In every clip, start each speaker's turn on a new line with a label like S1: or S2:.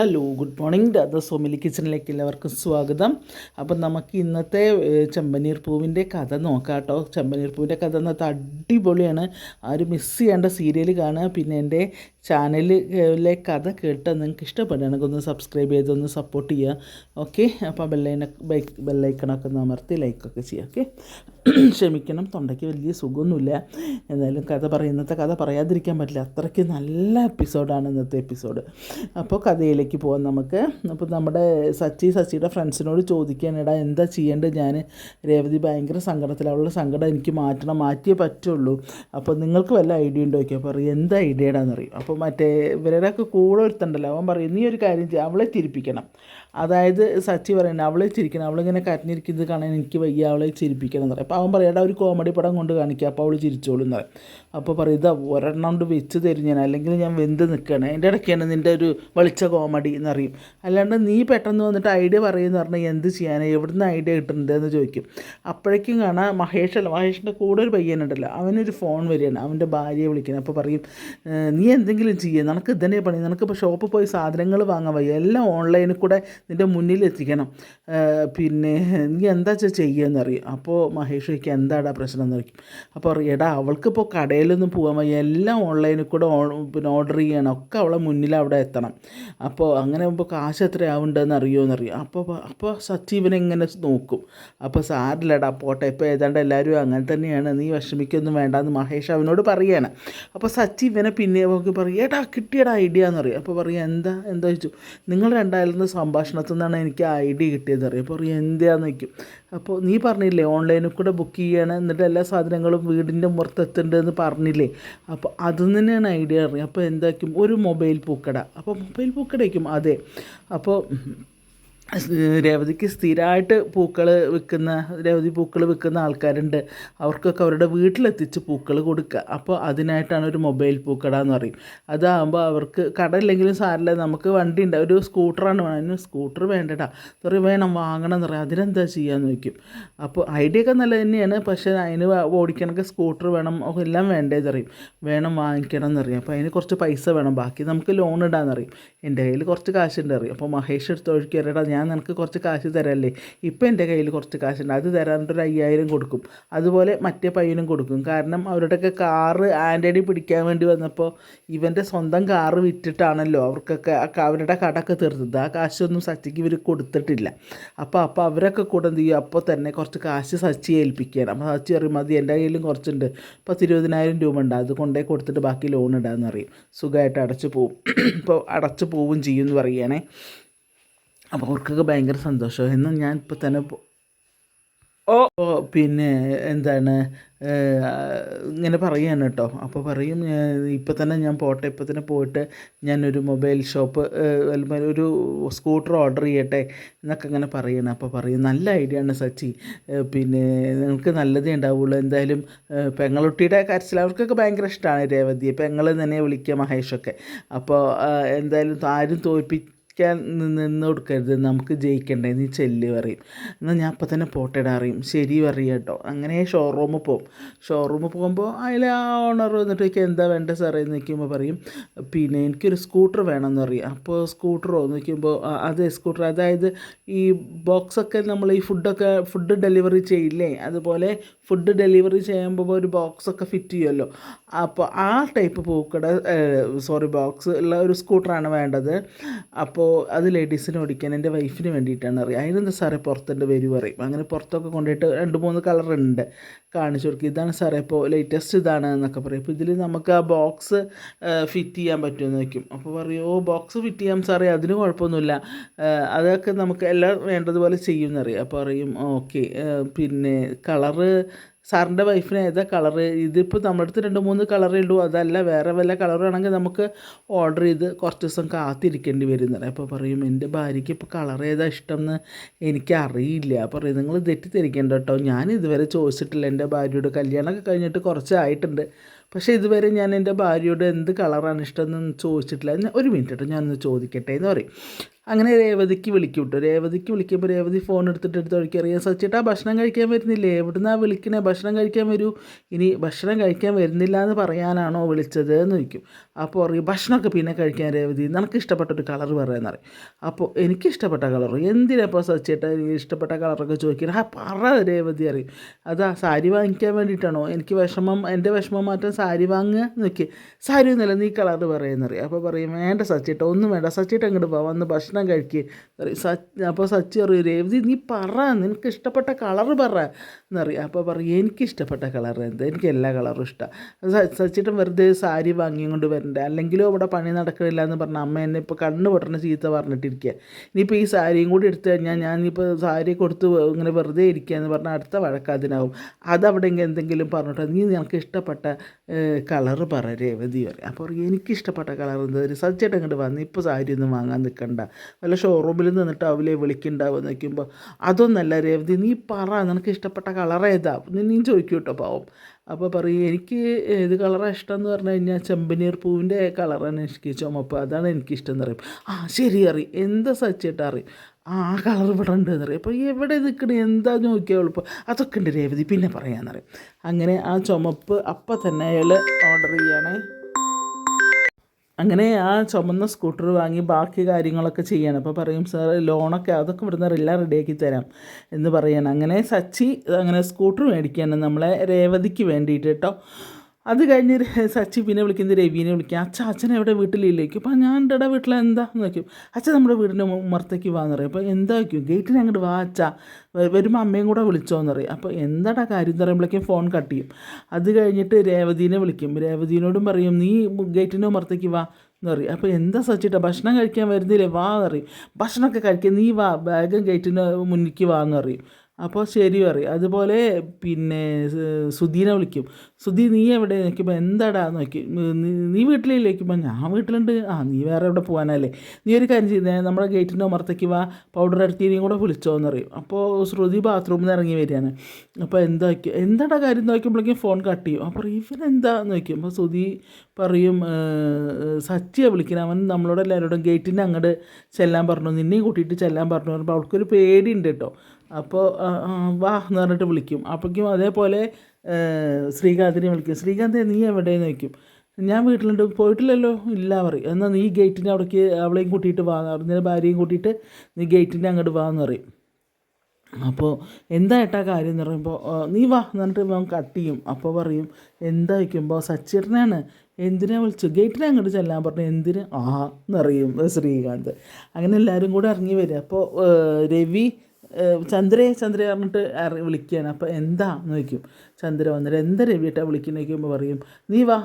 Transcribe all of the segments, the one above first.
S1: Hello good morning Radha സോമിലി കിച്ചണിലേക്ക് എല്ലാവർക്കും സ്വാഗതം. അപ്പം നമുക്ക് ഇന്നത്തെ ചെമ്പനീർ പൂവിന്റെ കഥ നോക്കാം കേട്ടോ. ചെമ്പനീർ പൂവിന്റെ കഥ എന്നത് അടിപൊളിയാണ്. ആരും മിസ് ചെയ്യേണ്ട സീരിയൽ കാണുക. പിന്നെ എന്റെ ചാനലിലെ കഥ കേട്ട് നിങ്ങൾക്ക് ഇഷ്ടപ്പെടുകയാണെങ്കിൽ ഒന്ന് സബ്സ്ക്രൈബ് ചെയ്ത് ഒന്ന് സപ്പോർട്ട് ചെയ്യുക ഓക്കെ അപ്പോൾ ബെല്ലൈന ബൈക്ക് ബെല്ലൈക്കണൊക്കെ ഒന്ന് അമർത്തി ലൈക്കൊക്കെ ചെയ്യുക ഓക്കെ ക്ഷമിക്കണം. തൊണ്ടയ്ക്ക് വലിയ സുഖമൊന്നുമില്ല. എന്നാലും കഥ പറയും ഇന്നത്തെ കഥ പറയാതിരിക്കാൻ പറ്റില്ല. അത്രയ്ക്ക് നല്ല എപ്പിസോഡാണ് ഇന്നത്തെ എപ്പിസോഡ് അപ്പോൾ കഥയിലേക്ക് പോകാം നമുക്ക്. അപ്പോൾ നമ്മുടെ സച്ചി സച്ചിയുടെ ഫ്രണ്ട്സിനോട് ചോദിക്കാനിടാ എന്താ ചെയ്യേണ്ടത് ഞാൻ രേവതി ഭയങ്കര സങ്കടത്തിൽ അവളുടെ സങ്കടം എനിക്ക് മാറ്റണം. മാറ്റിയേ പറ്റുള്ളൂ. അപ്പോൾ നിങ്ങൾക്ക് വല്ല ഐഡിയ ഉണ്ടോ? ചോദിക്കുക അപ്പോൾ എന്താ ഐഡിയടാന്ന് അറിയും അപ്പോൾ മറ്റേ ഇവരുടെയൊക്കെ കൂടെ ഒരുത്തണ്ടല്ലോ. അവൻ പറയും നീ ഒരു കാര്യം ചെയ്യുക അവളെ ചിരിപ്പിക്കണം അതായത് സച്ചി പറയുന്നത് അവളെ ചിരിക്കണം അവളിങ്ങനെ കരഞ്ഞിരിക്കുന്നത് കാണാൻ എനിക്ക് വയ്യ അവളെ ചിരിപ്പിക്കണം എന്ന് പറയും. അപ്പോൾ അവൻ പറയാം ഒരു കോമഡി പടം കൊണ്ട് കാണിക്കുക അപ്പോൾ അവൾ ചിരിച്ചോളും എന്ന് പറയും. അപ്പോൾ പറയും ഇതാ ഒരെണ്ണം കൊണ്ട് വെച്ച് തരും ഞാൻ അല്ലെങ്കിൽ ഞാൻ വെന്ത് നിൽക്കണം എന്റെ ഇടയ്ക്കാണ് നിന്റെ ഒരു വെളിച്ച കോമഡി എന്നറിയും അല്ലാണ്ട് നീ പെട്ടെന്ന് വന്നിട്ട് ഐഡിയ പറയുമെന്ന് പറഞ്ഞാൽ എന്ത് ചെയ്യാനാണ് എവിടുന്ന് ഐഡിയ കിട്ടുന്നുണ്ടെന്ന് ചോദിക്കും. അപ്പോഴേക്കും കാണാം മഹേഷ് അല്ല മഹേഷിന്റെ കൂടെ ഒരു പയ്യനുണ്ടല്ലോ അവനൊരു ഫോൺ വരികയാണ്. അവന്റെ ഭാര്യയെ വിളിക്കണം അപ്പോൾ പറയും നീ എന്തെങ്കിലും ചെയ്യുക നിനക്ക് ഇതന്നെ പണി നിനക്കിപ്പോൾ ഷോപ്പിൽ പോയി സാധനങ്ങൾ വാങ്ങാൻ വയ്യ എല്ലാം ഓൺലൈനിൽ കൂടെ നിന്റെ മുന്നിൽ എത്തിക്കണം പിന്നെ നീ എന്താ വെച്ചാൽ ചെയ്യുകയെന്ന് അറിയും അപ്പോൾ മഹേഷ് ചോദിക്കും എന്താടാ പ്രശ്നം എന്ന് ചോദിക്കും. അപ്പോൾ എടാ അവൾക്കിപ്പോൾ കടയിലൊന്നും പോകാൻ വയ്യ. എല്ലാം ഓൺലൈനിൽ കൂടെ പിന്നെ ഓർഡർ ചെയ്യണം. ഒക്കെ അവളെ മുന്നിൽ അവിടെ എത്തണം. അപ്പോൾ അങ്ങനെ ആകുമ്പോൾ കാശ് എത്രയാവുണ്ടെന്ന് അറിയുമോ അറിയും അപ്പോൾ അപ്പോൾ സച്ചീവനെ ഇങ്ങനെ നോക്കും. അപ്പോൾ സാരില്ലടാ പോട്ടെ ഇപ്പോൾ ഏതാണ്ട് എല്ലാവരും അങ്ങനെ തന്നെയാണ്. നീ വിഷമിക്കൊന്നും വേണ്ടെന്ന് മഹേഷ് അവനോട് പറയാണ്. അപ്പോൾ സച്ചീവനെ പിന്നെ നോക്കി പറയും ഏട്ടാ കിട്ടിയടാ ഐഡിയ എന്ന് പറയും. അപ്പോൾ പറയും എന്താ എന്താ ചോദിച്ചു. നിങ്ങൾ രണ്ടായിരുന്ന സംഭാഷണത്തിൽ നിന്നാണ് എനിക്ക് ഐഡിയ കിട്ടിയത്. അറിയപ്പോൾ അപ്പോൾ പറയും എന്താന്ന് വയ്ക്കും അപ്പോൾ നീ പറഞ്ഞില്ലേ ഓൺലൈനിൽ കൂടെ ബുക്ക് ചെയ്യണം എന്നിട്ട് എല്ലാ സാധനങ്ങളും വീടിന്റെ മുറത്തെത്തുന്നുണ്ടെന്ന് പറഞ്ഞില്ലേ? അപ്പോൾ അതിൽ തന്നെയാണ് ഐഡിയ അറിയാം. അപ്പോൾ എന്താക്കും? ഒരു മൊബൈൽ പൂക്കട. അപ്പോൾ മൊബൈൽ പൂക്കടയ്ക്കും അതെ. അപ്പോൾ രേവതിക്ക് സ്ഥിരമായിട്ട് പൂക്കൾ വിൽക്കുന്ന രേവതി പൂക്കൾ വിൽക്കുന്ന ആൾക്കാരുണ്ട്. അവർക്കൊക്കെ അവരുടെ വീട്ടിലെത്തിച്ച് പൂക്കൾ കൊടുക്കുക അപ്പോൾ അതിനായിട്ടാണ് ഒരു മൊബൈൽ പൂക്കട എന്ന് പറയും. അതാകുമ്പോൾ അവർക്ക് കട ഇല്ലെങ്കിലും സാരില്ല നമുക്ക് വണ്ടി ഉണ്ട് ഒരു സ്കൂട്ടറാണ് വേണം. അതിന് സ്കൂട്ടർ വേണ്ടടാ. പറയും വേണം വാങ്ങണം എന്ന് പറയും. അതിനെന്താ ചെയ്യാന്ന് വയ്ക്കും അപ്പോൾ ഐഡിയ ഒക്കെ നല്ല തന്നെയാണ്. പക്ഷേ അതിന് ഓടിക്കണമെങ്കിൽ സ്കൂട്ടർ വേണം. എല്ലാം വേണ്ടേ അറിയും വേണം വാങ്ങിക്കണം എന്നറിയാം അപ്പോൾ അതിന് കുറച്ച് പൈസ വേണം. ബാക്കി നമുക്ക് ലോൺ ഇടാമെന്നറിയും എന്റെ കയ്യിൽ കുറച്ച് കാശുണ്ട് അറിയും അപ്പോൾ മഹേഷ് എടുത്ത് അറിയടാ ഞാൻ നിനക്ക് കുറച്ച് കാശ് തരല്ലേ? ഇപ്പം എന്റെ കയ്യിൽ കുറച്ച് കാശുണ്ട്. അത് തരാനിട്ട് ഒരു അയ്യായിരം കൊടുക്കും. അതുപോലെ മറ്റേ പയ്യനും കൊടുക്കും. കാരണം അവരുടെയൊക്കെ കാറ് ആന്റണി പിടിക്കാൻ വേണ്ടി വന്നപ്പോൾ ഇവന്റെ സ്വന്തം കാറ് വിറ്റിട്ടാണല്ലോ അവർക്കൊക്കെ അവരുടെ കടമൊക്കെ തീർത്തത്. ആ കാശൊന്നും സച്ചിക്ക് ഇവർ കൊടുത്തിട്ടില്ല. അപ്പോൾ അപ്പോൾ അവരൊക്കെ കൂടെ എന്ത് ചെയ്യും? അപ്പോൾ തന്നെ കുറച്ച് കാശ് സച്ചി ഏൽപ്പിക്കുകയാണ്. അപ്പോൾ സച്ചി പറയും മതി എന്റെ കയ്യിലും കുറച്ചുണ്ട്. പത്ത് ഇരുപതിനായിരം രൂപ ഉണ്ട്. അത് കൊണ്ടേ കൊടുത്തിട്ട് ബാക്കി ലോൺ ഇടാമെന്ന് പറയും. സുഖമായിട്ട് അടച്ചു പോവും. ഇപ്പോൾ അടച്ചു പോവും ചെയ്യും എന്ന് പറയുകയാണേ. അപ്പോൾ അവർക്കൊക്കെ ഭയങ്കര സന്തോഷം. എന്നും ഞാൻ ഇപ്പോൾ തന്നെ ഓ പിന്നെ എന്താണ് ഇങ്ങനെ പറയുകയാണ് കേട്ടോ. അപ്പോൾ പറയും ഇപ്പം തന്നെ ഞാൻ പോട്ടെ ഇപ്പം തന്നെ പോയിട്ട് ഞാനൊരു മൊബൈൽ ഷോപ്പ് ഒരു സ്കൂട്ടർ ഓർഡർ ചെയ്യട്ടെ എന്നൊക്കെ ഇങ്ങനെ പറയണം. അപ്പോൾ പറയും നല്ല ഐഡിയ ആണ് സച്ചി. പിന്നെ നിങ്ങൾക്ക് നല്ലതേ ഉണ്ടാവുള്ളൂ. എന്തായാലും പെങ്ങളുട്ടിയുടെ കരച്ചിൽ അവർക്കൊക്കെ ഭയങ്കര ഇഷ്ടമാണ് രേവതിയെ. പെങ്ങൾ തന്നെ വിളിക്കുക മഹേഷൊക്കെ. അപ്പോൾ എന്തായാലും ആരും തോൽപ്പി ക്കാൻ നിന്ന് കൊടുക്കരുത്. നമുക്ക് ജയിക്കണ്ടേ. നീ ചെല്ല് പറയും. എന്നാൽ ഞാൻ അപ്പം തന്നെ പോട്ടെടാ അറിയും ശരി പറയും കേട്ടോ. അങ്ങനെ ഷോറൂമിൽ പോകും ഷോറൂമിൽ പോകുമ്പോൾ അതിൽ ആ ഓണർ വന്നിട്ട് എനിക്ക് എന്താ വേണ്ട സാറേ എന്ന് നിൽക്കുമ്പോൾ പറയും പിന്നെ എനിക്കൊരു സ്കൂട്ടർ വേണമെന്ന് പറയും. അപ്പോൾ സ്കൂട്ടറോ എന്ന് നിൽക്കുമ്പോൾ അതെ സ്കൂട്ടർ അതായത് ഈ ബോക്സൊക്കെ നമ്മൾ ഈ ഫുഡൊക്കെ ഫുഡ് ഡെലിവറി ചെയ്യില്ലേ? അതുപോലെ ഫുഡ് ഡെലിവറി ചെയ്യുമ്പോൾ ഒരു ബോക്സൊക്കെ ഫിറ്റ് ചെയ്യുമല്ലോ അപ്പോൾ ആ ടൈപ്പ് പൂക്കട സോറി ബോക്സ് ഉള്ള ഒരു സ്കൂട്ടറാണ് വേണ്ടത്. അപ്പോൾ അത് ലേഡീസിന് ഓടിക്കാൻ എന്റെ വൈഫിന് വേണ്ടിയിട്ടാണ് അറിയാം. അതിനെന്താ സാറേ പുറത്തുണ്ട് വരും പറയും. അങ്ങനെ പുറത്തൊക്കെ കൊണ്ടുപോയിട്ട് രണ്ട് മൂന്ന് കളറുണ്ട് കാണിച്ചു കൊടുക്കുക ഇതാണ് സാറേ ഇപ്പോൾ ലേറ്റസ്റ്റ് ഇതാണ് എന്നൊക്കെ പറയും. അപ്പോൾ ഇതിൽ നമുക്ക് ആ ബോക്സ് ഫിറ്റ് ചെയ്യാൻ പറ്റുമെന്ന് വയ്ക്കും. അപ്പോൾ പറയും ഓ ബോക്സ് ഫിറ്റ് ചെയ്യാം സാറേ അതിന് കുഴപ്പമൊന്നുമില്ല. അതൊക്കെ നമുക്ക് എല്ലാം വേണ്ടതുപോലെ ചെയ്യുമെന്നറിയാം അപ്പോൾ പറയും ഓക്കെ. പിന്നെ കളറ് സാറിന്റെ വൈഫിന് ഏതാ കളറ് ഇതിപ്പോൾ നമ്മുടെ അടുത്ത് രണ്ട് മൂന്ന് കളറേ ഉള്ളൂ. അതല്ല വേറെ വല്ല കളറാണെങ്കിൽ നമുക്ക് ഓർഡർ ചെയ്ത് കുറച്ച് ദിവസം കാത്തിരിക്കേണ്ടി വരും അപ്പോൾ പറയും എന്റെ ഭാര്യയ്ക്ക് ഇപ്പോൾ കളർ ഏതാ ഇഷ്ടം എന്ന് എനിക്കറിയില്ല പറയും നിങ്ങൾ തെറ്റിദ്ധരിക്കേണ്ട കേട്ടോ ഞാൻ ഇതുവരെ ചോദിച്ചിട്ടില്ല. എന്റെ ഭാര്യയോട് കല്യാണമൊക്കെ കഴിഞ്ഞിട്ട് കുറച്ചായിട്ടുണ്ട്. പക്ഷേ ഇതുവരെ ഞാൻ എന്റെ ഭാര്യയോട് എന്ത് കളറാണ് ഇഷ്ടം എന്ന് ചോദിച്ചിട്ടില്ല. ഒരു മിനിറ്റ് കേട്ടോ ഞാനൊന്ന് ചോദിക്കട്ടെ എന്ന് പറയും. അങ്ങനെ രേവതിക്ക് വിളിക്കും കേട്ടോ രേവതിക്ക് വിളിക്കുമ്പോൾ രേവതി ഫോൺ എടുത്തിട്ട് എടുത്ത് വഴിക്ക് അറിയാം സച്ചിട്ടാ ഭക്ഷണം കഴിക്കാൻ വരുന്നില്ലേ? എവിടുന്നാ വിളിക്കണേ? ഭക്ഷണം കഴിക്കാൻ വരൂ. ഇനി ഭക്ഷണം കഴിക്കാൻ വരുന്നില്ല എന്ന് പറയാനാണോ വിളിച്ചത് എന്ന് ചോദിക്കും. അപ്പോൾ പറയും ഭക്ഷണമൊക്കെ പിന്നെ കഴിക്കാൻ രേവതി നിനക്ക് ഇഷ്ടപ്പെട്ട ഒരു കളർ പറയാമെന്ന് പറയും അപ്പോൾ എനിക്ക് ഇഷ്ടപ്പെട്ട കളർ എന്തിനപ്പോൾ സച്ചേട്ട ഇഷ്ടപ്പെട്ട കളറൊക്കെ ചോദിക്കുന്നത് ആ പറ രേവതി അറിയും അതാ സാരി വാങ്ങിക്കാൻ വേണ്ടിയിട്ടാണോ? എനിക്ക് വിഷമം എന്റെ വിഷമം മാറ്റാൻ സാരി വാങ്ങുക നോക്കി സാരി ഒന്നുമില്ല നീ കളർ പറയുന്നറിയാം അപ്പോൾ പറയും വേണ്ട സച്ചിട്ട് ഒന്നും വേണ്ട. സച്ചിട്ട് അങ്ങോട്ട് പോവാം വന്ന് ഭക്ഷണം പറയും സച്ച് അപ്പോൾ സച്ചി പറയും രേവതി നീ പറ നിനക്ക് ഇഷ്ടപ്പെട്ട കളർ പറ. എന്നറിയാം. അപ്പോൾ പറയും എനിക്കിഷ്ടപ്പെട്ട കളർ എന്ത്? എനിക്ക് എല്ലാ കളറും ഇഷ്ടമാണ് സച്ചിട്ടും വെറുതെ സാരി വാങ്ങിയും കൊണ്ട് വരണ്ട. അല്ലെങ്കിലും അവിടെ പണി നടക്കണില്ല എന്ന് പറഞ്ഞ അമ്മ എന്നെ ഇപ്പോൾ കണ്ണ് പൊട്ടണ ചീത്ത പറഞ്ഞിട്ടിരിക്കുക ഇനിയിപ്പോൾ ഈ സാരിയും കൂടി എടുത്തു കഴിഞ്ഞാൽ ഞാനിപ്പോൾ സാരി കൊടുത്ത് ഇങ്ങനെ വെറുതെ ഇരിക്കുക എന്ന് പറഞ്ഞാൽ അടുത്ത വഴക്ക് അതിനാവും അതവിടെ എന്തെങ്കിലും പറഞ്ഞിട്ട് നീ നിനക്ക് ഇഷ്ടപ്പെട്ട കളറ് പറ രേവതി പറയും. അപ്പോൾ എനിക്കിഷ്ടപ്പെട്ട കളർ എന്താ? ഒരു സജ്ജട്ട് അങ്ങോട്ട് വന്ന് ഇപ്പോൾ സാരി ഒന്നും വാങ്ങാൻ നിൽക്കണ്ട വല്ല ഷോറൂമിൽ നിന്നിട്ട് അവലേ വിളിക്കുന്നുണ്ടാവുമെന്ന് നിൽക്കുമ്പോൾ അതൊന്നല്ല രേവതി നീ പറ. നിനക്ക് ഇഷ്ടപ്പെട്ട കളർ ഏതാ? നിന്നെയും ചോദിക്കും കേട്ടോ പാവം. അപ്പോൾ പറയും എനിക്ക് ഏത് കളറാണ് ഇഷ്ടം എന്ന് പറഞ്ഞു കഴിഞ്ഞാൽ ചെമ്പനീർ പൂവിന്റെ കളറാണ് എനിക്ക് ചുമപ്പ്. അതാണ് എനിക്കിഷ്ടം എന്ന് പറയും. ആ ശരി അറിയും എന്താ സച്ചിട്ട് അറിയും ആ കളർ ഇവിടെ ഉണ്ട് എന്ന് പറയും. അപ്പോൾ എവിടെ നിൽക്കണേ എന്താ നോക്കിയാൽ എളുപ്പം? അതൊക്കെ ഉണ്ട് രേവതി. പിന്നെ പറയാമെന്നറിയും അങ്ങനെ ആ ചുമപ്പ് അപ്പം തന്നെ അയാൾ ഓർഡർ ചെയ്യണേ. അങ്ങനെ ആ ചുമന്ന സ്കൂട്ടർ വാങ്ങി ബാക്കി കാര്യങ്ങളൊക്കെ ചെയ്യണം. അപ്പോൾ പറയും സാർ ലോണൊക്കെ അതൊക്കെ ഇവിടുന്ന് എല്ലാം റെഡിയാക്കി തരാം എന്ന് പറയാണ്. അങ്ങനെ സച്ചി അങ്ങനെ സ്കൂട്ടർ മേടിക്കുകയാണ് നമ്മളെ രേവതിക്ക് വേണ്ടിയിട്ട് കേട്ടോ അത് കഴിഞ്ഞ് സച്ചി പിന്നെ വിളിക്കുന്നത് രവീനെ വിളിക്കുക അച്ഛ അച്ഛൻ എവിടെ വീട്ടിലില്ലേക്ക്? അപ്പം ഞാൻ എന്റെ വീട്ടിൽ എന്താ? നോക്കും അച്ഛൻ നമ്മുടെ വീടിന്റെ മുമ്പത്തേക്ക് വാന്ന് പറയും. അപ്പോൾ എന്താ? വയ്ക്കും ഗേറ്റിന് അങ്ങോട്ട് വാ അച്ഛ. വരുമ്പോൾ അമ്മയും കൂടെ വിളിച്ചോന്ന് പറയും. അപ്പോൾ എന്താടാ കാര്യം എന്ന് പറയുമ്പോഴേക്കും ഫോൺ കട്ട് ചെയ്യും. അത് കഴിഞ്ഞിട്ട് രേവതീനെ വിളിക്കും. രേവതീനോടും പറയും നീ ഗേറ്റിന്റെ മുമ്പത്തേക്ക് വാ എന്ന് പറയും. അപ്പോൾ എന്താ സച്ചിട്ട ഭക്ഷണം കഴിക്കാൻ വരുന്നില്ലേ? വാ എന്ന് പറയും. ഭക്ഷണമൊക്കെ കഴിക്കാൻ നീ വാ. ബാഗും ഗേറ്റിന്റെ മുന്നിലേക്ക് വാ എന്ന് പറയും. അപ്പോൾ ശരി പറയും. അതുപോലെ പിന്നെ സുധീനെ വിളിക്കും. സുധീ നീ എവിടെ? നിൽക്കുമ്പോൾ എന്താടാ? നോക്കി. നീ നീ വീട്ടിലില്ലേക്കുമ്പോൾ ഞാൻ വീട്ടിലുണ്ട്. ആ നീ വേറെ എവിടെ പോകാനല്ലേ? നീ ഒരു കാര്യം ചെയ്യുന്നേ നമ്മുടെ ഗേറ്റിന്റെ ഉമർത്തേക്ക് വാ. പൗഡർ അടുത്തിനെയും കൂടെ വിളിച്ചോന്ന് പറയും. അപ്പോൾ ശ്രുതി ബാത്റൂമിൽ നിന്ന് ഇറങ്ങി വരികയാണ്. അപ്പോൾ എന്താ എന്താടാ കാര്യം നോക്കുമ്പോഴേക്കും ഫോൺ കട്ട് ചെയ്യും. അപ്പോൾ ഇവനെന്താ? നോക്കി. അപ്പോൾ സുധി പറയും സച്ചിയെ വിളിക്കണം. അവൻ നമ്മളോട് എല്ലാവരോടും ഗേറ്റിന്റെ അങ്ങോട്ട് ചെല്ലാൻ പറഞ്ഞു. നിന്നെയും കൂട്ടിയിട്ട് ചെല്ലാൻ പറഞ്ഞു. അപ്പോൾ അവൾക്കൊരു പേടിയുണ്ട് കേട്ടോ. അപ്പോൾ വാ എന്ന് പറഞ്ഞിട്ട് വിളിക്കും. അപ്പോഴേക്കും അതേപോലെ ശ്രീകാന്തിനെ വിളിക്കും. ശ്രീകാന്തെ നീ എവിടെയെന്ന് ചോദിക്കും. ഞാൻ വീട്ടിലുണ്ട്. പോയിട്ടില്ലല്ലോ. ഇല്ല പറയും. എന്നാൽ നീ ഗേറ്റിന്റെ അവിടേക്ക് അവളെയും കൂട്ടിയിട്ട് വാ അറിഞ്ഞ ഭാര്യയും കൂട്ടിയിട്ട് നീ ഗേറ്റിന്റെ അങ്ങോട്ട് വാ എന്ന് പറയും. അപ്പോൾ എന്താ ഏട്ടാ കാര്യം എന്ന് പറയുമ്പോൾ നീ വാ എന്ന് പറഞ്ഞിട്ട് അവൻ കട്ട് ചെയ്യും. അപ്പോൾ പറയും എന്താ വയ്ക്കുമ്പോൾ സച്ചിറിനാണ് എന്തിനാ വിളിച്ചു? ഗേറ്റിനെ അങ്ങോട്ട് ചെല്ലാൻ പറഞ്ഞു. എന്തിന്? ആ എന്നറിയും ശ്രീകാന്ത്. അങ്ങനെ എല്ലാവരും കൂടെ ഇറങ്ങി വരും അപ്പോൾ രവി ചന്ദ്രേ ചന്ദ്ര പറഞ്ഞിട്ട് വിളിക്കുകയാണ്. അപ്പോൾ എന്താ എന്ന് ചോദിക്കും. ചന്ദ്ര വന്നിട്ട് എന്താ രവിയേട്ടാ വിളിക്കുന്നത് പറയും നീ വാ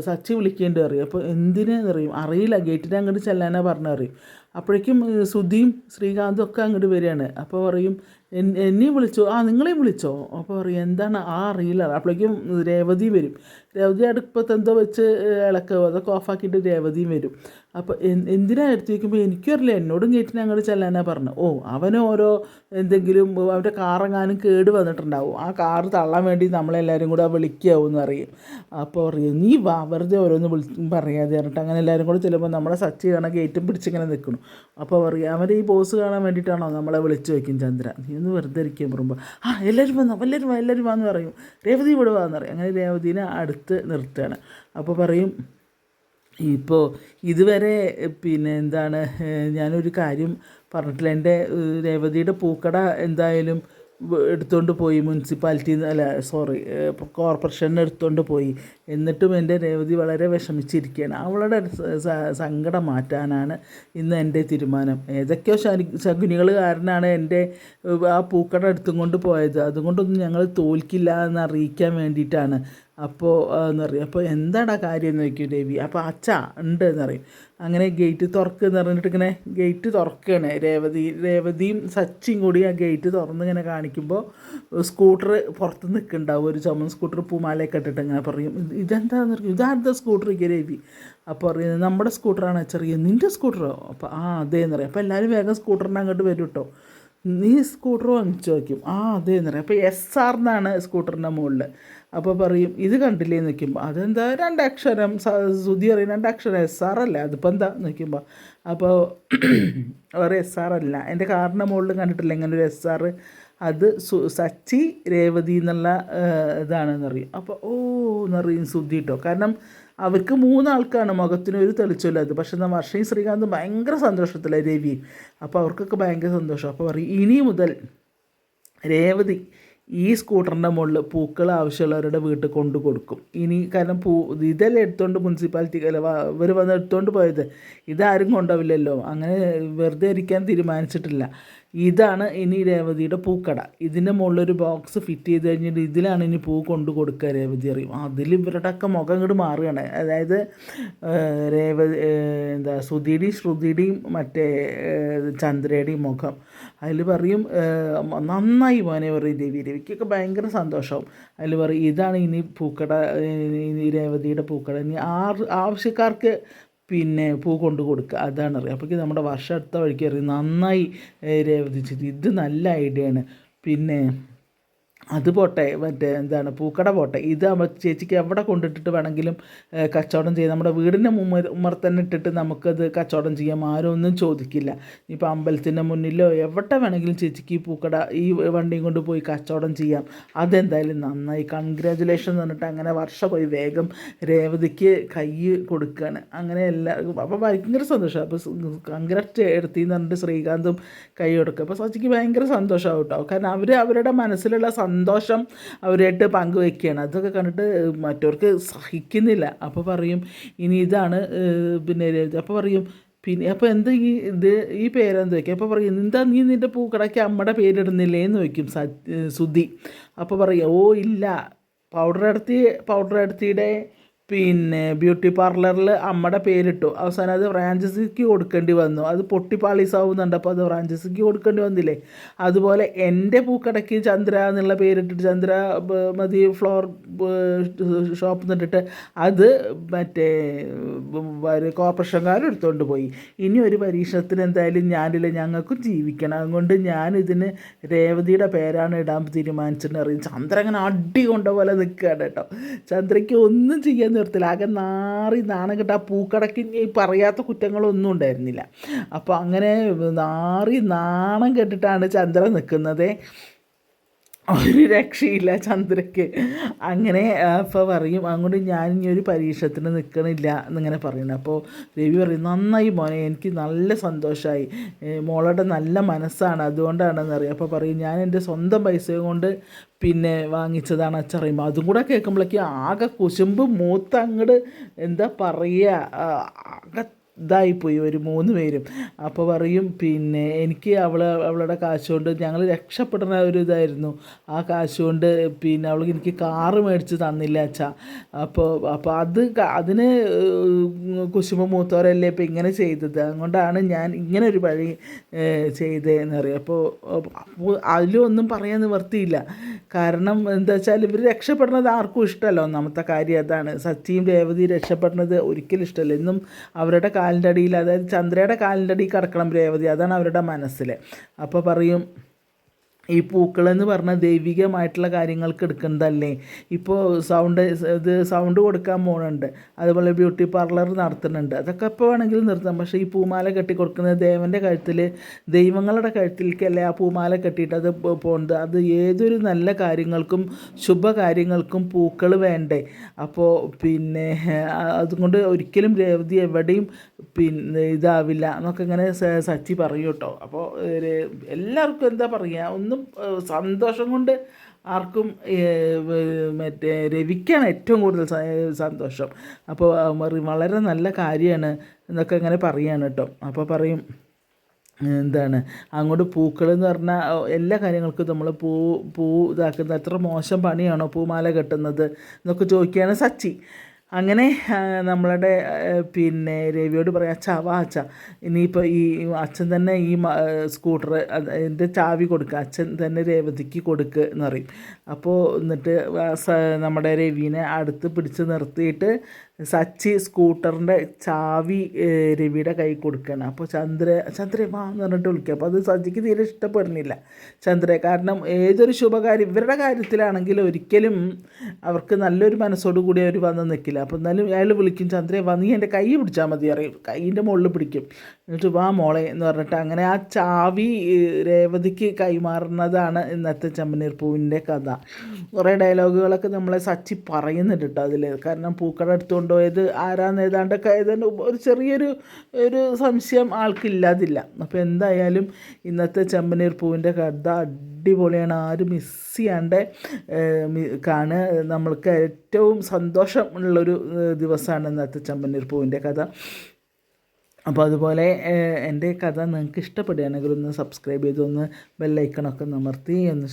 S1: സച്ചി വിളിക്കേണ്ടി അറിയും അപ്പോൾ എന്തിനെന്ന് അറിയും അറിയില്ല ഗേറ്റിനെ അങ്ങോട്ട് ചെല്ലാനാ പറഞ്ഞു അറിയും അപ്പോഴേക്കും സുധിയും ശ്രീകാന്തും ഒക്കെ അങ്ങോട്ട് വരികയാണ്. അപ്പോൾ പറയും "എൻ- എന്നെയും വിളിച്ചോ? ആ നിങ്ങളെയും വിളിച്ചോ? അപ്പോൾ പറയും എന്താണ്? ആ അറിയില്ല. അപ്പോഴേക്കും രേവതി വരും. രേവതി അടുപ്പത്ത് എന്തോ വെച്ച് ഇളക്കുക. അതൊക്കെ ഓഫാക്കിയിട്ട് രേവതിയും വരും. അപ്പോൾ എന്തിനാ എടുത്ത് വയ്ക്കുമ്പോൾ എനിക്കും അറിയില്ല. എന്നോടും ഗേറ്റിന് അങ്ങോട്ട് ചെല്ലാനാ പറഞ്ഞു ഓ അവന് ഓരോ എന്തെങ്കിലും അവന്റെ കാറെങ്ങാനും കേട് വന്നിട്ടുണ്ടാവും. ആ കാറ് തള്ളാൻ വേണ്ടി നമ്മളെല്ലാവരും കൂടെ വിളിക്കാവും എന്ന് അറിയും അപ്പോൾ പറയും നീ വാ വെറുതെ ഓരോന്ന് വിളി പറയാതെ പറഞ്ഞിട്ട് അങ്ങനെ എല്ലാവരും കൂടെ ചെല്ലുമ്പോൾ നമ്മളെ സച്ചി കാണാൻ ഗേറ്റും പിടിച്ചിങ്ങനെ നിൽക്കണം അപ്പോൾ പറയും അവന്റെ ഈ ബോസ് കാണാൻ വേണ്ടിയിട്ടാണോ നമ്മളെ വിളിച്ചു വയ്ക്കും ചന്ദ്ര? നീ ഒന്ന് വെറുതെ ഇരിക്കാൻ പറയുമ്പോൾ ആ എല്ലാവരും വന്നോ എല്ലാവരും വാ എല്ലാവരും വാന്ന് പറയും. രേവതി ഇവിടെ വാന്ന് പറയും. അങ്ങനെ രേവതിനെ അടുത്ത് നിർത്തുകയാണ്. അപ്പോൾ പറയും ഇപ്പോൾ ഇതുവരെ പിന്നെ എന്താണ് ഞാനൊരു കാര്യം പറഞ്ഞിട്ടില്ല. എന്റെ രേവതിയുടെ പൂക്കട എന്തായാലും എടുത്തുകൊണ്ട് പോയി മുനിസിപ്പാലിറ്റി അല്ല സോറി കോർപ്പറേഷനിൽ എടുത്തുകൊണ്ട് പോയി. എന്നിട്ടും എന്റെ രേവതി വളരെ വിഷമിച്ചിരിക്കുകയാണ്. അവളുടെ സങ്കടം മാറ്റാനാണ് ഇന്ന് എന്റെ തീരുമാനം. ഏതൊക്കെയോ ശകുനികൾ കാരണമാണ് എന്റെ ആ പൂക്കട എടുത്തും കൊണ്ട് പോയത്. അതുകൊണ്ടൊന്നും ഞങ്ങൾ തോൽക്കില്ല എന്ന് അറിയിക്കാൻ വേണ്ടിയിട്ടാണ്. അപ്പോൾ എന്നറിയും അപ്പോൾ എന്താടാ കാര്യം? എന്ന് ചോദിക്കും രവി അപ്പോൾ അച്ഛ ഉണ്ട് എന്ന് എന്നറിയും അങ്ങനെ ഗേറ്റ് തുറക്കുക എന്ന് പറഞ്ഞിട്ട് ഇങ്ങനെ ഗേറ്റ് തുറക്കുകയാണ്. രേവതി രേവതിയും സച്ചിയും കൂടി ആ ഗേറ്റ് തുറന്ന് ഇങ്ങനെ കാണിക്കുമ്പോൾ സ്കൂട്ടർ പുറത്ത് നിൽക്കുന്നുണ്ടാവും. ഒരു ചമ്മൻ സ്കൂട്ടർ പൂമാലയൊക്കെ ഇട്ടിട്ട് ഇങ്ങനെ പറയും "ഇത് ഇതെന്താന്ന് പറയും ഇതാരുടെ സ്കൂട്ടർ രവി? അപ്പോൾ പറയുന്നത് നമ്മുടെ സ്കൂട്ടറാണ് ചെറിയ നിന്റെ സ്കൂട്ടറോ അപ്പോൾ ആ അതേന്ന് പറയും. അപ്പോൾ എല്ലാവരും വേഗം സ്കൂട്ടറിനെ അങ്ങോട്ട് വരും കേട്ടോ നീ സ്കൂട്ടർ വാങ്ങിച്ചു? വയ്ക്കും ആ അതെ എന്ന് പറയും അപ്പോൾ എസ് ആർ എന്നാണ് സ്കൂട്ടറിന്റെ മുകളിൽ അപ്പോൾ പറയും ഇത് കണ്ടില്ലേ? നിൽക്കുമ്പോൾ അതെന്താ? രണ്ടക്ഷരം സുതി പറയും രണ്ടക്ഷരം എസ് ആർ അല്ലേ? അതിപ്പോൾ എന്താ? നിൽക്കുമ്പോൾ അപ്പോൾ ഒരു എസ് ആർ അല്ല. എന്റെ കാറിന്റെ മുകളിൽ കണ്ടിട്ടില്ല? ഇങ്ങനെ ഒരു എസ് ആർ അത് സു സച്ചി രേവതി എന്നുള്ള ഇതാണെന്ന് അറിയും. അപ്പോൾ ഓ എന്നറിയും സുദ്ധി കേട്ടോ കാരണം അവർക്ക് മൂന്നാൾക്കാണ് മുഖത്തിന് ഒരു തെളിച്ചമില്ലാത്തത് പക്ഷെ എന്നാൽ വർഷയും ശ്രീകാന്തും ഭയങ്കര സന്തോഷത്തിലാണ് രവി അപ്പോൾ അവർക്കൊക്കെ ഭയങ്കര സന്തോഷം. അപ്പോൾ പറയും ഇനി മുതൽ രേവതി ഈ സ്കൂട്ടറിന്റെ മുകളിൽ പൂക്കൾ ആവശ്യമുള്ളവരുടെ വീട്ടിൽ കൊണ്ടു കൊടുക്കും. ഇനി കാരണം പൂ ഇതല്ലേ എടുത്തോണ്ട് മുനിസിപ്പാലിറ്റി അല്ല ഇവർ വന്ന് എടുത്തോണ്ട് പോയത്. ഇതാരും കൊണ്ടുപോവില്ലല്ലോ. അങ്ങനെ വെറുതെ ഇരിക്കാൻ തീരുമാനിച്ചിട്ടില്ല. ഇതാണ് ഇനി രേവതിയുടെ പൂക്കട. ഇതിന്റെ മുകളിലൊരു ബോക്സ് ഫിറ്റ് ചെയ്ത് കഴിഞ്ഞിട്ട് ഇതിലാണ് ഇനി പൂ കൊണ്ടു കൊടുക്കുക രേവതി അറിയും. അതിൽ ഇവരുടെയൊക്കെ മുഖം ഇങ്ങോട്ട് മാറുകയാണ്. അതായത് രേവ രേവതി എന്താ സുധിയുടെയും ശ്രുതിയുടെയും മറ്റേ ചന്ദ്രയുടെയും മുഖം. അതിൽ പറയും നന്നായി മോനെ പറയും ദേവി. രവിക്കൊക്കെ ഭയങ്കര സന്തോഷവും. അതിൽ പറയും ഇതാണ് ഇനി പൂക്കട ഇനി രേവതിയുടെ പൂക്കട. ഇനി ആർ ആവശ്യക്കാർക്ക് പിന്നെ പൂ കൊണ്ട് കൊടുക്കുക അതാണ് അറിയാം അപ്പോഴേക്കും നമ്മുടെ വർഷം അടുത്ത വഴിക്ക് അറിയും നന്നായി രേവതി ഇത് നല്ല ഐഡിയ ആണ്. പിന്നെ അത് പോട്ടെ മറ്റേ എന്താണ് പൂക്കട പോട്ടെ. ഇത് നമ്മൾ ചേച്ചിക്ക് എവിടെ കൊണ്ടിട്ടിട്ട് വേണമെങ്കിലും കച്ചവടം ചെയ്യാം. നമ്മുടെ വീടിന്റെ മുമ്മ ഉമ്മർ തന്നെ ഇട്ടിട്ട് നമുക്കത് കച്ചവടം ചെയ്യാം. ആരും ഒന്നും ചോദിക്കില്ല. ഇപ്പോൾ അമ്പലത്തിന്റെ മുന്നിലോ എവിടെ വേണമെങ്കിലും ചേച്ചിക്ക് ഈ പൂക്കട ഈ വണ്ടിയും കൊണ്ട് പോയി കച്ചവടം ചെയ്യാം. അതെന്തായാലും നന്നായി. കൺഗ്രാജുലേഷൻ എന്നിട്ട് അങ്ങനെ വർഷം പോയി. വേഗം രേവതിക്ക് കൈ കൊടുക്കുകയാണ് അങ്ങനെ എല്ലാവർക്കും അപ്പോൾ ഭയങ്കര സന്തോഷം. അപ്പോൾ കൺഗ്രാറ്റ് എടുത്തിന്ന് പറഞ്ഞിട്ട് ശ്രീകാന്തും കൈ കൊടുക്കുക അപ്പോൾ സച്ചിക്ക് ഭയങ്കര സന്തോഷമാവും കേട്ടോ കാരണം അവർ അവരുടെ മനസ്സിലുള്ള സന്തോഷം അവരായിട്ട് പങ്കുവെക്കുകയാണ്. അതൊക്കെ കണ്ടിട്ട് മറ്റവർക്ക് സഹിക്കുന്നില്ല. അപ്പോൾ പറയും ഇനി ഇതാണ് പിന്നെ അപ്പോൾ പറയും പിന്നെ അപ്പോൾ എന്താ ഈ ഇത് ഈ പേരെന്ത്? വയ്ക്കും അപ്പോൾ പറയും എന്താ നീ നിന്റെ പൂക്കടയ്ക്ക് അമ്മയുടെ പേരിടുന്നില്ലേ? എന്ന് സ സുധി. അപ്പോൾ പറയും ഓ ഇല്ല. പൗഡർ എടുത്തി പൗഡർ എടുത്തിയുടെ പിന്നെ ബ്യൂട്ടി പാർലറിൽ അമ്മയുടെ പേരിട്ടു. അവസാനം അത് ഫ്രാഞ്ചൈസിക്ക് കൊടുക്കേണ്ടി വന്നു. അത് പൊട്ടിപ്പാളീസാവുന്നുണ്ട് അപ്പോൾ അത് ഫ്രാഞ്ചൈസിക്ക് കൊടുക്കേണ്ടി വന്നില്ലേ? അതുപോലെ എന്റെ പൂക്കടയ്ക്ക് ചന്ദ്ര എന്നുള്ള പേരിട്ടിട്ട് ചന്ദ്ര മതി ഫ്ലോർ ഷോപ്പ് നിന്നിട്ട് അത് മറ്റേ കോർപ്പറേഷൻകാർ എടുത്തുകൊണ്ട് പോയി. ഇനി ഒരു പരീക്ഷണത്തിന് എന്തായാലും ഞാനില്ല. ഞങ്ങൾക്കും ജീവിക്കണം. അതുകൊണ്ട് ഞാനിതിന് രേവതിയുടെ പേരാണ് ഇടാൻ തീരുമാനിച്ചിട്ട് അറിയും. ചന്ദ്ര അങ്ങനെ അടി കൊണ്ട പോലെ നിൽക്കുകയാണ് കേട്ടോ. ചന്ദ്രയ്ക്ക് ഒന്നും ചെയ്യാൻ നിർത്തില്ല. ആകെ നാറി നാണം കിട്ട ഇനി ഈ പറയാത്ത കുറ്റങ്ങളൊന്നും ഉണ്ടായിരുന്നില്ല. അപ്പോൾ അങ്ങനെ നാറി നാണം കെട്ടിട്ടാണ് ചന്ദ്രൻ നിൽക്കുന്നത്. ഒരു രക്ഷയില്ല ചന്ദ്രയ്ക്ക്. അങ്ങനെ അപ്പോൾ പറയും അങ്ങോട്ട് ഞാൻ ഇനി ഒരു പരീക്ഷത്തിന് നിൽക്കണില്ല എന്നിങ്ങനെ പറയുന്നു. അപ്പോൾ രവി പറയും നന്നായി മോനെ എനിക്ക് നല്ല സന്തോഷമായി മോളുടെ നല്ല മനസ്സാണ് അതുകൊണ്ടാണെന്ന് അറിയാം അപ്പോൾ പറയും ഞാൻ എന്റെ സ്വന്തം പൈസ കൊണ്ട് പിന്നെ വാങ്ങിച്ചതാണ് അച്ചറിയുമ്പോൾ. അതും കൂടെ കേൾക്കുമ്പോഴേക്കും ആകെ കുശുമ്പ് മൂത്ത് അങ്ങോട്ട് എന്താ പറയുക ആകെ ഇതായിപ്പോയി ഒരു മൂന്ന് പേരും. അപ്പോൾ പറയും പിന്നെ എനിക്ക് അവൾ അവളുടെ കാശ് കൊണ്ട് ഞങ്ങൾ രക്ഷപ്പെടുന്ന ഒരു ഇതായിരുന്നു. ആ കാശ് കൊണ്ട് പിന്നെ അവൾ എനിക്ക് കാറ് മേടിച്ച് തന്നില്ല അച്ഛാ. അപ്പോൾ അപ്പോൾ അത് ക- അതിന് കുശുമ മൂത്തവരല്ലേ ഇപ്പം ഇങ്ങനെ ചെയ്തത്. അതുകൊണ്ടാണ് ഞാൻ ഇങ്ങനെ ഒരു വഴി ചെയ്തതെന്ന് പറയും അപ്പോൾ അതിലും ഒന്നും പറയാൻ നിവർത്തിയില്ല. കാരണം എന്താ വെച്ചാൽ ഇവർ രക്ഷപ്പെടുന്നത് ആർക്കും ഇഷ്ടമല്ല. ഒന്നാമത്തെ കാര്യം അതാണ്. സച്ചിയും രേവതി രക്ഷപ്പെടുന്നത് ഒരിക്കലും ഇഷ്ടമല്ല. എന്നും അവരുടെ കാലിന്റെ അടിയിൽ അതായത് ചന്ദ്രയുടെ കാലിന്റെ അടിയിൽ കിടക്കണം രേവതി. അതാണ് അവരുടെ മനസ്സിൽ അപ്പോൾ പറയും ഈ പൂക്കളെന്ന് പറഞ്ഞാൽ ദൈവികമായിട്ടുള്ള കാര്യങ്ങൾക്ക് എടുക്കുന്നതല്ലേ? ഇപ്പോൾ സൗണ്ട് ഇത് സൗണ്ട് കൊടുക്കാൻ പോകുന്നുണ്ട് അതുപോലെ ബ്യൂട്ടി പാർലർ നടത്തുന്നുണ്ട്. അതൊക്കെ എപ്പോൾ വേണമെങ്കിലും നിർത്താം. പക്ഷേ ഈ പൂമാല കെട്ടി കൊടുക്കുന്നത് ദേവന്റെ കഴുത്തിൽ ദൈവങ്ങളുടെ കഴുത്തിലേക്കല്ലേ ആ പൂമാല കെട്ടിയിട്ട് അത് പോകുന്നത് അത് ഏതൊരു നല്ല കാര്യങ്ങൾക്കും ശുഭകാര്യങ്ങൾക്കും പൂക്കൾ വേണ്ടേ? അപ്പോൾ പിന്നെ അതുകൊണ്ട് ഒരിക്കലും രേവതി എവിടെയും പിന്നെ ഇതാവില്ല എന്നൊക്കെ ഇങ്ങനെ സച്ചി പറയും കേട്ടോ. അപ്പോൾ എല്ലാവർക്കും എന്താ പറയുക ഒന്നും സന്തോഷം കൊണ്ട് ആർക്കും മറ്റേ രവിക്കാണ് ഏറ്റവും കൂടുതൽ സന്തോഷം. അപ്പോൾ വളരെ നല്ല കാര്യമാണ് എന്നൊക്കെ ഇങ്ങനെ പറയുകയാണ് കേട്ടോ. അപ്പോൾ പറയും എന്താണ് അങ്ങോട്ട് പൂക്കൾ എന്ന് പറഞ്ഞാൽ എല്ലാ കാര്യങ്ങൾക്കും നമ്മൾ പൂ പൂ ഇതാക്കുന്നത് എത്ര മോശം പണിയാണോ പൂമാല കെട്ടുന്നത് എന്നൊക്കെ ചോദിക്കുകയാണ് സച്ചി. അങ്ങനെ നമ്മളുടെ പിന്നെ രവിയോട് പറയാം അച്ഛാ വാ അച്ഛ. ഇനിയിപ്പോൾ ഈ അച്ഛൻ തന്നെ ഈ സ്കൂട്ടർ അതിന്റെ ചാവി കൊടുക്കുക അച്ഛൻ തന്നെ രേവതിക്ക് കൊടുക്കുക എന്ന് പറയും. അപ്പോൾ എന്നിട്ട് നമ്മുടെ രവീനെ അടുത്ത് പിടിച്ച് നിർത്തിയിട്ട് സച്ചി സ്കൂട്ടറിന്റെ ചാവി രവിയുടെ കൈ കൊടുക്കുകയാണ് അപ്പോൾ ചന്ദ്ര ചന്ദ്ര വാ എന്ന് പറഞ്ഞിട്ട് വിളിക്കുക അപ്പോൾ അത് സച്ചിക്ക് തീരെ ഇഷ്ടപ്പെടുന്നില്ല. ചന്ദ്ര കാരണം ഏതൊരു ശുഭകാര്യം ഇവരുടെ കാര്യത്തിലാണെങ്കിൽ ഒരിക്കലും അവർക്ക് നല്ലൊരു മനസ്സോടു കൂടി അവർ വന്ന് നിൽക്കില്ല. അപ്പോൾ എന്നാലും അയാൾ വിളിക്കും ചന്ദ്രയെ വന്ന് നീ എന്റെ കൈ പിടിച്ചാൽ മതി അറിയും കൈയിന്റെ മുകളിൽ പിടിക്കും. എന്നിട്ട് വാ മോളെ എന്ന് പറഞ്ഞിട്ട് അങ്ങനെ ആ ചാവി രേവതിക്ക് കൈമാറുന്നതാണ് ഇന്നത്തെ ചമ്മനീർ പൂവിന്റെ കഥ. കുറേ ഡയലോഗുകളൊക്കെ നമ്മളെ സച്ചി പറയുന്നുണ്ട് കേട്ടോ അതിൽ കാരണം പൂക്കട എടുത്തുകൊണ്ട് പോയത് ആരാന്ന് ഏതാണ്ടൊക്കെ ഏതാണ്ട് ഒരു ചെറിയൊരു ഒരു സംശയം ആൾക്കില്ലാതില്ല. അപ്പോൾ എന്തായാലും ഇന്നത്തെ ചമ്മനീർ പൂവിന്റെ കഥ അടിപൊളിയാണ്. ആരും മിസ് ചെയ്യാണ്ട് കാണുക. നമ്മൾക്ക് ഏറ്റവും സന്തോഷം ഉള്ളൊരു ഏഹ്, ദിവസമാണ് ഇന്നത്തെ ചമ്മനീർ പൂവിന്റെ കഥ. അപ്പോൾ അതുപോലെ എന്റെ കഥ നിങ്ങൾക്ക് ഇഷ്ടപ്പെടുകയാണെങ്കിൽ ഒന്ന് സബ്സ്ക്രൈബ് ചെയ്ത് ഒന്ന് ബെല്ലൈക്കണൊക്കെ അമർത്തി ഒന്ന്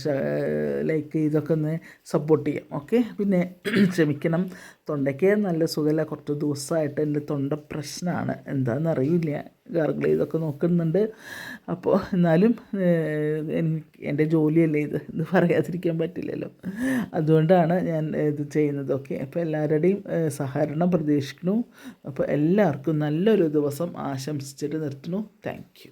S1: ലൈക്ക് ചെയ്തൊക്കെ ഒന്ന് സപ്പോർട്ട് ചെയ്യാം. ഓക്കെ പിന്നെ ക്ഷമിക്കണം. തൊണ്ടയ്ക്ക് നല്ല സുഖമില്ല. കുറച്ച് ദിവസമായിട്ട് എന്റെ തൊണ്ട പ്രശ്നമാണ്. എന്താണെന്ന് അറിയില്ല. ഗാർഗിൾ ചെയ്തൊക്കെ നോക്കുന്നുണ്ട്. അപ്പോൾ എന്നാലും എന്റെ ജോലിയല്ലേ ഇത്? ഇത് പറയാതിരിക്കാൻ പറ്റില്ലല്ലോ. അതുകൊണ്ടാണ് ഞാൻ ഇത് ചെയ്യുന്നതൊക്കെ അപ്പോൾ എല്ലാവരുടെയും സഹകരണം പ്രതീക്ഷിക്കുന്നു. അപ്പോൾ എല്ലാവർക്കും നല്ലൊരു ദിവസം ആശംസിച്ചിട്ട് നിർത്തുന്നു. താങ്ക്